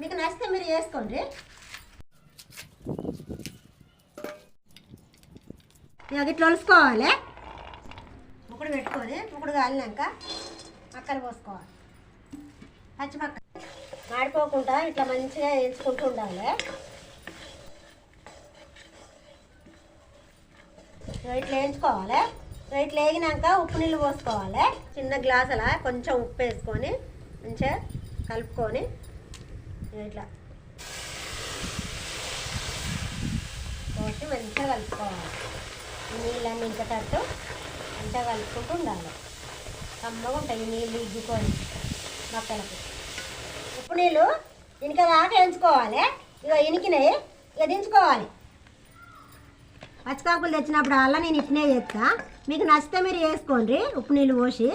మీకు నచ్చితే మీరు వేసుకోండి. ఇక ఇట్లా ఒలుసుకోవాలి. ముక్కుడు పెట్టుకొని ముక్కుడు కాలినాక మక్కలు పోసుకోవాలి. పచ్చిమక్క మాడిపోకుండా ఇట్లా మంచిగా వేయించుకుంటూ ఉండాలి. ఇట్లా వేయించుకోవాలి. ఇగో ఇట్లా వేగినాక ఉప్పు నీళ్ళు పోసుకోవాలి. చిన్న గ్లాసులా కొంచెం ఉప్పు వేసుకొని మంచిగా కలుపుకొని ఇట్లా. పోసి మంచిగా కలుపుకోవాలి. ఈ నీళ్ళన్నీ ఇంకటట్టు మంచిగా కలుపుకుంటూ ఉండాలి. కమ్మగా ఉంటాయి నీళ్ళు ఇగ్గుకొని మొక్కలకి. ఉప్పు నీళ్ళు ఇనిక దాకా ఎంచుకోవాలి. ఇక ఇనికినాయి. ఇక దించుకోవాలి. పచ్చికాకులు తెచ్చినప్పుడు అలా నేను ఇట్నే చేస్తా. మీకు నచ్చితే మీరు వేసుకోండి. ఉప్పు నీళ్ళు పోసి